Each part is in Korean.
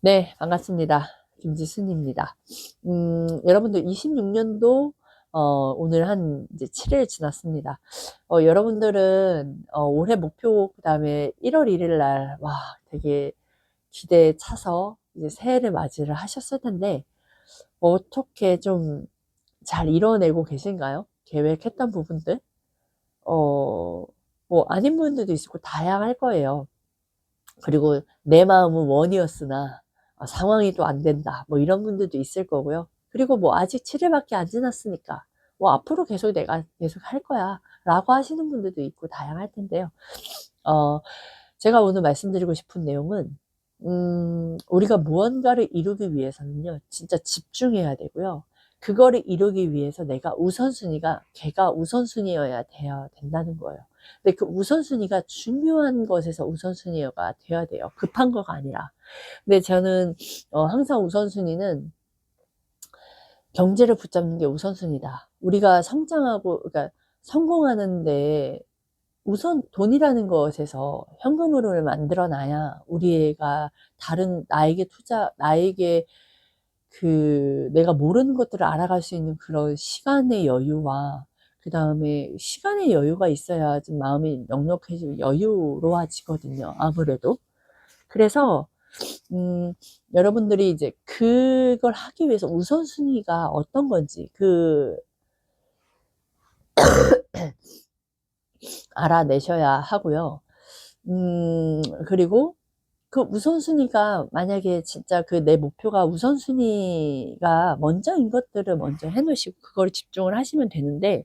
네, 반갑습니다. 김지순입니다. 음, 여러분들 26년도 어, 오늘 한 이제 7일 지났습니다. 어, 여러분들은 어, 올해 목표 그다음에 1월 1일 날 와, 되게 기대에 차서 이제 새해를 맞이를 하셨을 텐데 어떻게 좀 잘 이뤄내고 계신가요? 계획했던 부분들? 어, 뭐 아닌 분들도 있고 다양할 거예요. 그리고 내 마음은 원이었으나 아, 상황이 또 안 된다. 뭐 이런 분들도 있을 거고요. 그리고 뭐 아직 7일밖에 안 지났으니까 뭐 앞으로 계속 내가 계속 할 거야 라고 하시는 분들도 있고 다양할 텐데요. 어, 제가 오늘 말씀드리고 싶은 내용은 음, 우리가 무언가를 이루기 위해서는요, 진짜 집중해야 되고요. 그거를 이루기 위해서 내가 우선순위가 걔가 우선순위여야 돼야 된다는 거예요. 근데 그 우선순위가 중요한 것에서 우선순위가 돼야 돼요. 급한 거가 아니라. 근데 저는 어, 항상 우선순위는 경제를 붙잡는 게 우선순위다. 우리가 성장하고 그러니까 성공하는데 우선 돈이라는 것에서 현금으로 만들어 놔야 우리가 다른 나에게 투자 나에게 그 내가 모르는 것들을 알아갈 수 있는 그런 시간의 여유와 그 다음에 시간의 여유가 있어야 좀 마음이 넉넉해지고 여유로워지거든요. 아무래도. 그래서 음, 여러분들이 이제 그걸 하기 위해서 우선순위가 어떤 건지 그 알아내셔야 하고요. 음, 그리고 그 우선순위가 만약에 진짜 그 내 목표가 우선순위가 먼저인 것들을 먼저 해놓으시고 그걸 집중을 하시면 되는데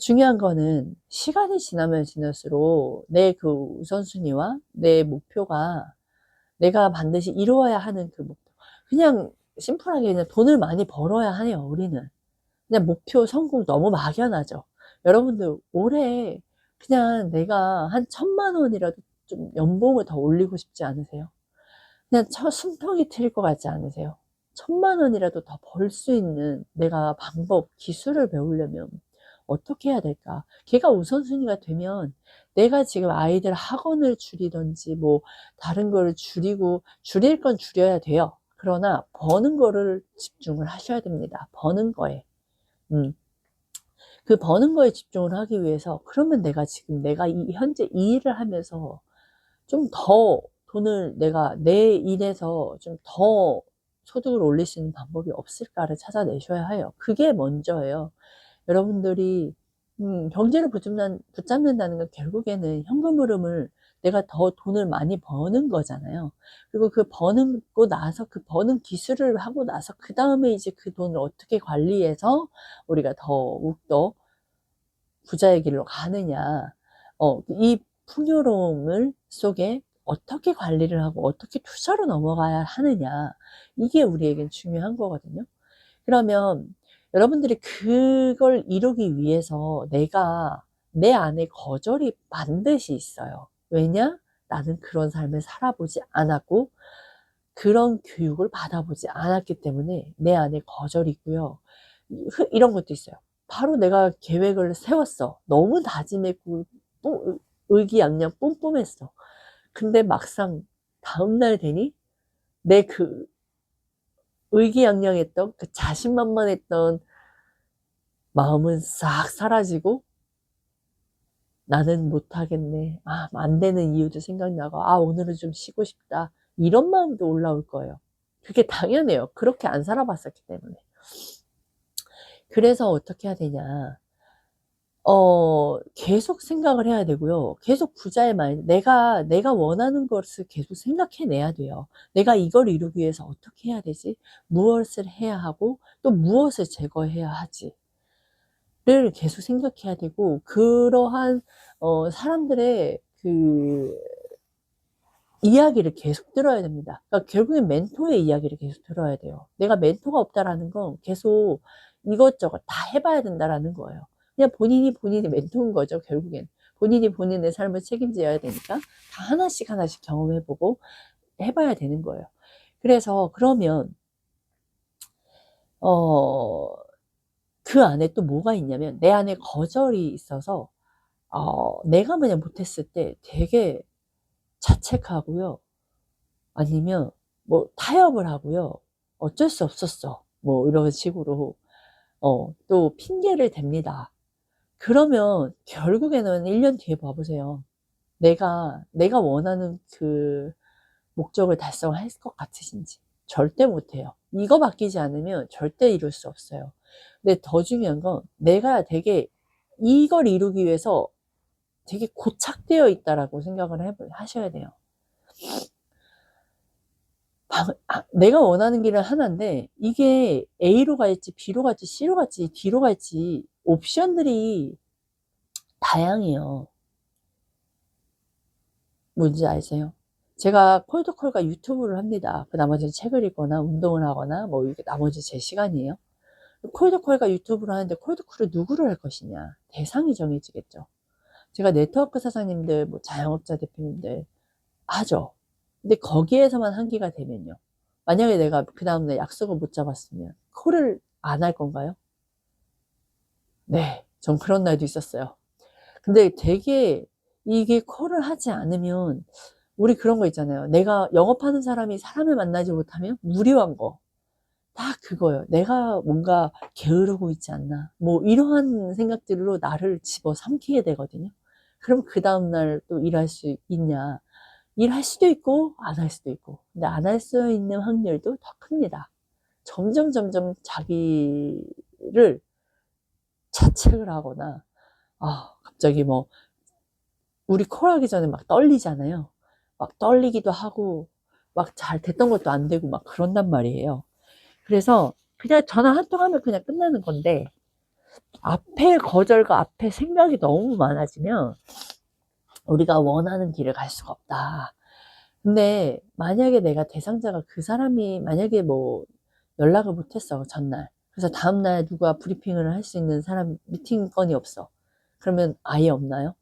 중요한 거는 시간이 지나면 지날수록 내 그 우선순위와 내 목표가 내가 반드시 이루어야 하는 그 목표. 그냥 심플하게 그냥 돈을 많이 벌어야 하네요 우리는. 그냥 목표 성공 너무 막연하죠. 여러분들 올해 그냥 내가 한 천만 원이라도 좀 연봉을 더 올리고 싶지 않으세요? 그냥 저 숨통이 트일 것 같지 않으세요? 천만 원이라도 더 벌 수 있는 내가 방법, 기술을 배우려면 어떻게 해야 될까? 걔가 우선순위가 되면 내가 지금 아이들 학원을 줄이든지 뭐 다른 거를 줄이고 줄일 건 줄여야 돼요. 그러나 버는 거를 집중을 하셔야 됩니다. 버는 거에. 음. 그 버는 거에 집중을 하기 위해서 그러면 내가 지금 내가 이 현재 이 일을 하면서 좀 더 돈을 내가 내 일에서 좀 더 소득을 올릴 수 있는 방법이 없을까를 찾아내셔야 해요. 그게 먼저예요. 여러분들이 음, 경제를 붙잡는, 붙잡는다는 건 결국에는 현금 흐름을 내가 더 돈을 많이 버는 거잖아요. 그리고 그 버는고 나서 그 버는 기술을 하고 나서 그 다음에 이제 그 돈을 어떻게 관리해서 우리가 더욱 더 부자의 길로 가느냐. 어, 이 풍요로움을 속에 어떻게 관리를 하고 어떻게 투자로 넘어가야 하느냐. 이게 우리에겐 중요한 거거든요. 그러면 여러분들이 그걸 이루기 위해서 내가 내 안에 거절이 반드시 있어요. 왜냐? 나는 그런 삶을 살아보지 않았고 그런 교육을 받아보지 않았기 때문에 내 안에 거절이 있고요. 이런 것도 있어요. 바로 내가 계획을 세웠어. 너무 다짐했고 의기양양 뿜뿜했어. 근데 막상 다음날 되니 내 그 의기양양했던 그 자신만만했던 마음은 싹 사라지고 나는 못하겠네. 아, 안 되는 이유도 생각나고, 아, 오늘은 좀 쉬고 싶다. 이런 마음도 올라올 거예요. 그게 당연해요. 그렇게 안 살아봤었기 때문에. 그래서 어떻게 해야 되냐. 어, 계속 생각을 해야 되고요. 계속 부자의 마인드, 내가, 내가 원하는 것을 계속 생각해내야 돼요. 내가 이걸 이루기 위해서 어떻게 해야 되지? 무엇을 해야 하고, 또 무엇을 제거해야 하지? 를 계속 생각해야 되고, 그러한, 어, 사람들의 그, 이야기를 계속 들어야 됩니다. 그러니까 결국엔 멘토의 이야기를 계속 들어야 돼요. 내가 멘토가 없다라는 건 계속 이것저것 다 해봐야 된다라는 거예요. 그냥 본인이 본인이 멘토인 거죠, 결국엔. 본인이 본인의 삶을 책임져야 되니까 다 하나씩 하나씩 경험해보고 해봐야 되는 거예요. 그래서 그러면, 어, 그 안에 또 뭐가 있냐면 내 안에 거절이 있어서 어, 내가 만약 못했을 때 되게 자책하고요. 아니면 뭐 타협을 하고요. 어쩔 수 없었어. 뭐 이런 식으로 어, 또 핑계를 댑니다. 그러면 결국에는 1년 뒤에 봐보세요. 내가 내가 원하는 그 목적을 달성할 것 같으신지 절대 못해요. 이거 바뀌지 않으면 절대 이룰 수 없어요. 근데 더 중요한 건 내가 되게 이걸 이루기 위해서 되게 고착되어 있다라고 생각을 해, 하셔야 돼요. 방- 아, 내가 원하는 길은 하나인데 이게 A로 갈지 B로 갈지 C로 갈지 D로 갈지 옵션들이 다양해요. 뭔지 아세요? 제가 콜드콜과 유튜브를 합니다. 그 나머지는 책을 읽거나 운동을 하거나 뭐 이게 나머지 제 시간이에요. 콜드콜과 유튜브를 하는데 콜드콜을 누구를 할 것이냐 대상이 정해지겠죠. 제가 네트워크 사장님들, 뭐 자영업자 대표님들 하죠. 근데 거기에서만 한계가 되면요. 만약에 내가 그 다음날 약속을 못 잡았으면 콜을 안 할 건가요? 네, 전 그런 날도 있었어요. 근데 되게 이게 콜을 하지 않으면 우리 그런 거 있잖아요. 내가 영업하는 사람이 사람을 만나지 못하면 무료한 거. 다 그거예요. 내가 뭔가 게으르고 있지 않나. 뭐 이러한 생각들로 나를 집어 삼키게 되거든요. 그럼 그 다음날 또 일할 수 있냐. 일할 수도 있고 안 할 수도 있고. 근데 안 할 수 있는 확률도 더 큽니다. 점점 점점 자기를 자책을 하거나 아 갑자기 뭐 우리 콜하기 전에 막 떨리잖아요. 막 떨리기도 하고 막 잘 됐던 것도 안 되고 막 그런단 말이에요. 그래서 그냥 전화 한 통 하면 그냥 끝나는 건데 앞에 거절과 앞에 생각이 너무 많아지면 우리가 원하는 길을 갈 수가 없다. 근데 만약에 내가 대상자가 그 사람이 만약에 뭐 연락을 못했어 전날. 그래서 다음날 누가 브리핑을 할 수 있는 사람 미팅 건이 없어. 그러면 아예 없나요?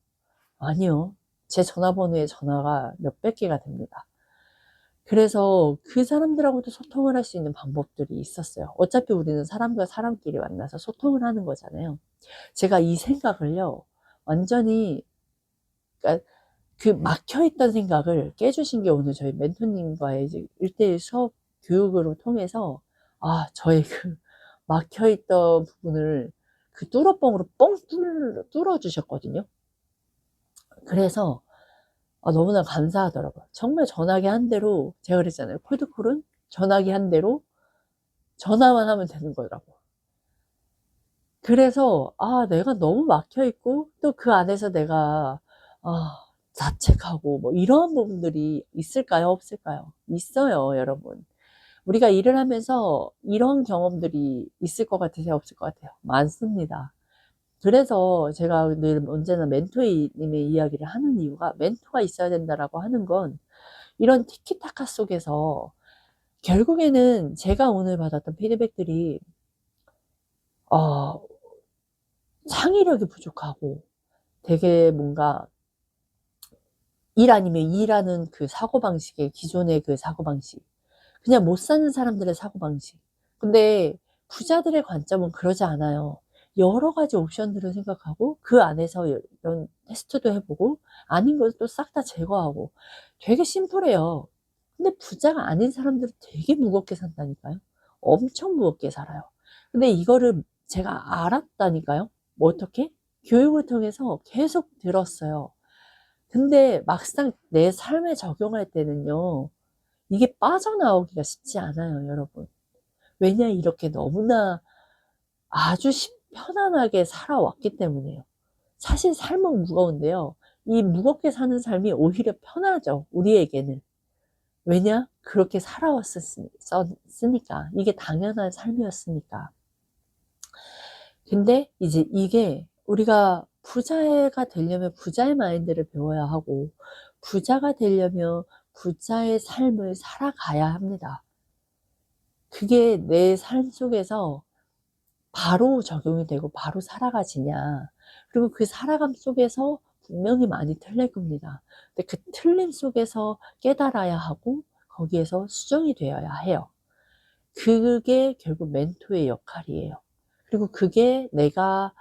아니요. 제 전화번호에 전화가 몇백 개가 됩니다. 그래서 그 사람들하고도 소통을 할 수 있는 방법들이 있었어요. 어차피 우리는 사람과 사람끼리 만나서 소통을 하는 거잖아요. 제가 이 생각을요 완전히 그러니까 그 막혀있던 생각을 깨주신 게 오늘 저희 멘토님과의 이제 1대1 수업 교육으로 통해서 아 저의 그 막혀있던 부분을 그 뚫어뻥으로 뻥 뚫, 뚫어주셨거든요. 그래서 아, 너무나 감사하더라고요. 정말 전화기 한 대로 제가 그랬잖아요. 콜드콜은 전화기 한 대로 전화만 하면 되는 거더라고요. 그래서 아 내가 너무 막혀 있고 또 그 안에서 내가 아 자책하고 뭐 이러한 부분들이 있을까요? 없을까요? 있어요, 여러분. 우리가 일을 하면서 이런 경험들이 있을 것 같으세요? 없을 것 같아요? 많습니다. 그래서 제가 늘 언제나 멘토님의 이야기를 하는 이유가 멘토가 있어야 된다라고 하는 건 이런 티키타카 속에서 결국에는 제가 오늘 받았던 피드백들이 어, 창의력이 부족하고 되게 뭔가 일 아니면 일하는 그 사고방식의 기존의 그 사고방식. 그냥 못 사는 사람들의 사고방식. 근데 부자들의 관점은 그러지 않아요. 여러 가지 옵션들을 생각하고 그 안에서 이런 테스트도 해보고 아닌 것도 싹 다 제거하고 되게 심플해요. 근데 부자가 아닌 사람들은 되게 무겁게 산다니까요. 엄청 무겁게 살아요. 근데 이거를 제가 알았다니까요. 뭐 어떻게? 교육을 통해서 계속 들었어요. 근데 막상 내 삶에 적용할 때는요, 이게 빠져나오기가 쉽지 않아요, 여러분. 왜냐, 이렇게 너무나 아주 편안하게 살아왔기 때문에요. 사실 삶은 무거운데요. 이 무겁게 사는 삶이 오히려 편하죠, 우리에게는. 왜냐? 그렇게 살아왔으니까. 이게 당연한 삶이었으니까. 근데 이제 이게 우리가 부자가 되려면 부자의 마인드를 배워야 하고 부자가 되려면 부자의 삶을 살아가야 합니다. 그게 내 삶 속에서 바로 적용이 되고 바로 살아가지냐. 그리고 그 살아감 속에서 분명히 많이 틀릴 겁니다. 근데 그 틀림 속에서 깨달아야 하고 거기에서 수정이 되어야 해요. 그게 결국 멘토의 역할이에요. 그리고 그게 내가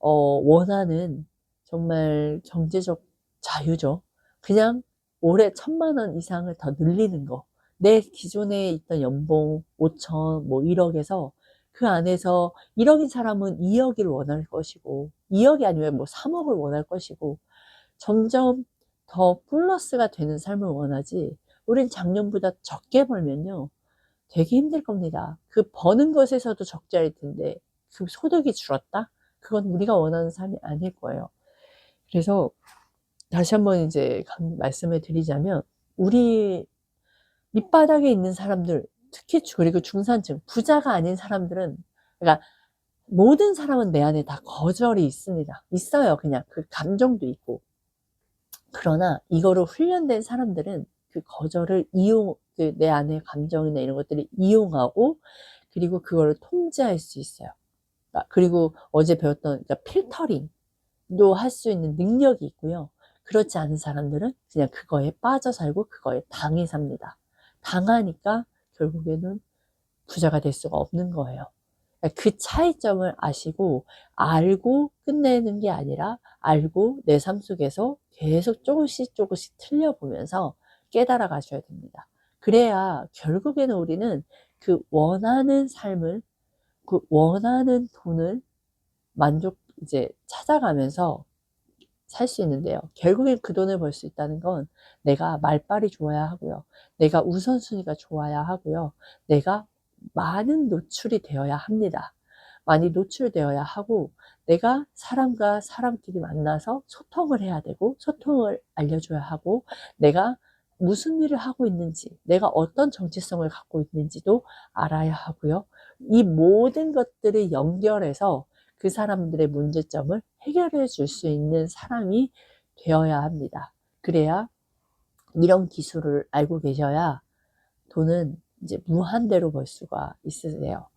어, 원하는 정말 경제적 자유죠. 그냥 올해 천만 원 이상을 더 늘리는 거. 내 기존에 있던 연봉 5천, 뭐 1억에서 그 안에서 1억인 사람은 2억을 원할 것이고 2억이 아니면 뭐 3억을 원할 것이고 점점 더 플러스가 되는 삶을 원하지 우린 작년보다 적게 벌면요 되게 힘들 겁니다 그 버는 것에서도 적자일 텐데 그 소득이 줄었다? 그건 우리가 원하는 삶이 아닐 거예요. 그래서 다시 한번 이제 말씀을 드리자면 우리 밑바닥에 있는 사람들 특히 그리고 중산층 부자가 아닌 사람들은 그러니까 모든 사람은 내 안에 다 거절이 있습니다. 있어요. 그냥 그 감정도 있고. 그러나 이거로 훈련된 사람들은 그 거절을 이용 그 내 안의 감정이나 이런 것들을 이용하고 그리고 그거를 통제할 수 있어요. 아, 그리고 어제 배웠던 그러니까 필터링도 할 수 있는 능력이 있고요 그렇지 않은 사람들은 그냥 그거에 빠져 살고 그거에 당해 삽니다 당하니까 결국에는 부자가 될 수가 없는 거예요. 그 차이점을 아시고 알고 끝내는 게 아니라 알고 내 삶 속에서 계속 조금씩 조금씩 틀려보면서 깨달아 가셔야 됩니다. 그래야 결국에는 우리는 그 원하는 삶을 그 원하는 돈을 만족 이제 찾아가면서 살 수 있는데요. 결국엔 그 돈을 벌 수 있다는 건 내가 말빨이 좋아야 하고요. 내가 우선순위가 좋아야 하고요. 내가 많은 노출이 되어야 합니다. 많이 노출되어야 하고 내가 사람과 사람끼리 만나서 소통을 해야 되고 소통을 알려줘야 하고 내가 무슨 일을 하고 있는지 내가 어떤 정체성을 갖고 있는지도 알아야 하고요. 이 모든 것들을 연결해서 그 사람들의 문제점을 해결해 줄 수 있는 사람이 되어야 합니다. 그래야 이런 기술을 알고 계셔야 돈은 이제 무한대로 벌 수가 있으세요.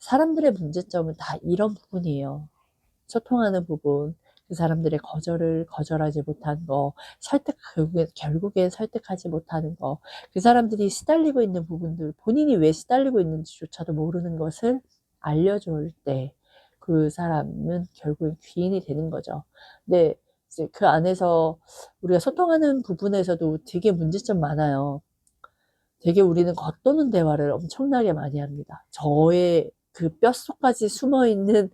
사람들의 문제점은 다 이런 부분이에요. 소통하는 부분, 그 사람들의 거절을 거절하지 못한 거, 설득, 결국에, 결국에 설득하지 못하는 거, 그 사람들이 시달리고 있는 부분들, 본인이 왜 시달리고 있는지조차도 모르는 것을 알려줄 때, 그 사람은 결국 귀인이 되는 거죠. 근데 이제 그 안에서 우리가 소통하는 부분에서도 되게 문제점 많아요. 되게 우리는 겉도는 대화를 엄청나게 많이 합니다. 저의 그 뼛속까지 숨어 있는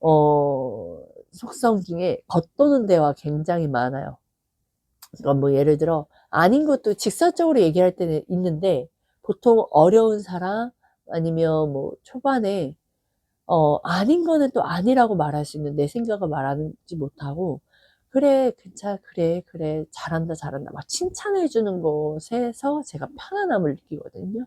어, 속성 중에 겉도는 대화 굉장히 많아요. 그러니까 뭐 예를 들어 아닌 것도 직설적으로 얘기할 때는 있는데 보통 어려운 사람 아니면 뭐 초반에 어, 아닌 거는 또 아니라고 말할 수 있는 내 생각을 말하지 못하고 그래 괜찮아 그래 그래 잘한다 잘한다 막 칭찬해 주는 것에서 제가 편안함을 느끼거든요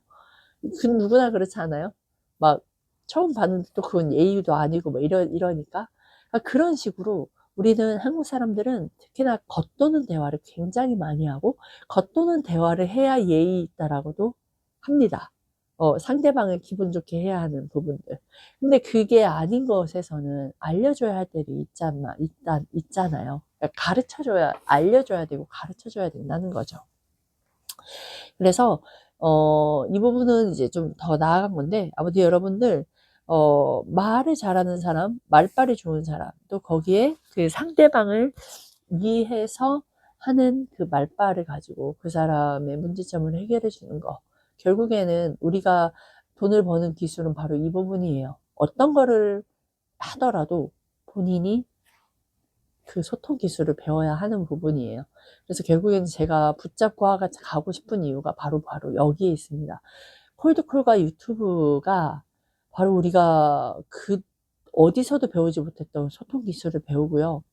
그 누구나 그렇지 않아요? 막 처음 봤는데 또 그건 예의도 아니고 뭐 이러, 이러니까 그러니까 그런 식으로 우리는 한국 사람들은 특히나 겉도는 대화를 굉장히 많이 하고 겉도는 대화를 해야 예의 있다라고도 합니다 어, 상대방을 기분 좋게 해야 하는 부분들. 근데 그게 아닌 것에서는 알려줘야 할 때도 있잖아, 있다, 있잖아요. 그러니까 가르쳐줘야, 알려줘야 되고 가르쳐줘야 된다는 거죠. 그래서, 어, 이 부분은 이제 좀 더 나아간 건데, 아무튼 여러분들, 어, 말을 잘하는 사람, 말빨이 좋은 사람, 또 거기에 그 상대방을 이해해서 하는 그 말빨을 가지고 그 사람의 문제점을 해결해 주는 거. 결국에는 우리가 돈을 버는 기술은 바로 이 부분이에요. 어떤 거를 하더라도 본인이 그 소통 기술을 배워야 하는 부분이에요. 그래서 결국에는 제가 붙잡고 가고 싶은 이유가 바로 바로 여기에 있습니다. 콜드콜과 유튜브가 바로 우리가 그 어디서도 배우지 못했던 소통 기술을 배우고요.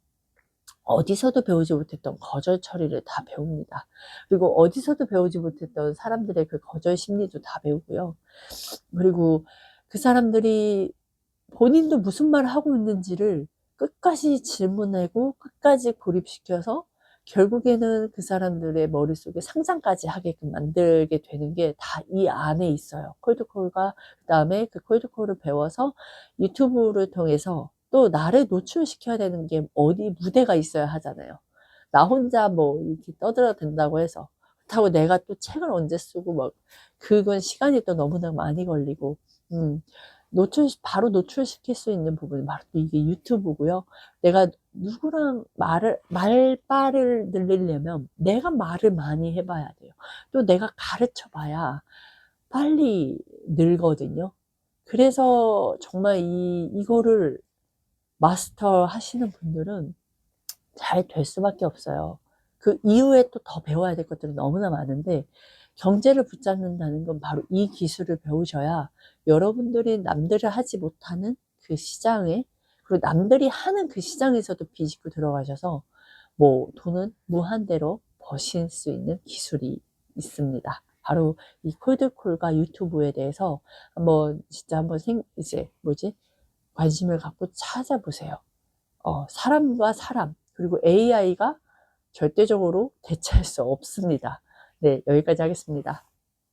어디서도 배우지 못했던 거절 처리를 다 배웁니다. 그리고 어디서도 배우지 못했던 사람들의 그 거절 심리도 다 배우고요. 그리고 그 사람들이 본인도 무슨 말을 하고 있는지를 끝까지 질문하고 끝까지 고립시켜서 결국에는 그 사람들의 머릿속에 상상까지 하게끔 만들게 되는 게 다 이 안에 있어요. 콜드콜과 그 다음에 그 콜드콜을 배워서 유튜브를 통해서 또 나를 노출시켜야 되는 게 어디 무대가 있어야 하잖아요. 나 혼자 뭐 이렇게 떠들어도 된다고 해서 그렇다고 내가 또 책을 언제 쓰고 막 그건 시간이 또 너무나 많이 걸리고 음, 노출 바로 노출시킬 수 있는 부분이 바로 또 이게 유튜브고요. 내가 누구랑 말을 말빨을 늘리려면 내가 말을 많이 해봐야 돼요. 또 내가 가르쳐 봐야 빨리 늘거든요. 그래서 정말 이 이거를 마스터 하시는 분들은 잘 될 수밖에 없어요. 그 이후에 또 더 배워야 될 것들이 너무나 많은데 경제를 붙잡는다는 건 바로 이 기술을 배우셔야 여러분들이 남들이 하지 못하는 그 시장에 그리고 남들이 하는 그 시장에서도 비집고 들어가셔서 뭐 돈은 무한대로 버실 수 있는 기술이 있습니다. 바로 이 콜드콜과 유튜브에 대해서 한번 진짜 한번 생 이제 뭐지 관심을 갖고 찾아보세요. 어, 사람과 사람 그리고 AI가 절대적으로 대체할 수 없습니다. 네, 여기까지 하겠습니다.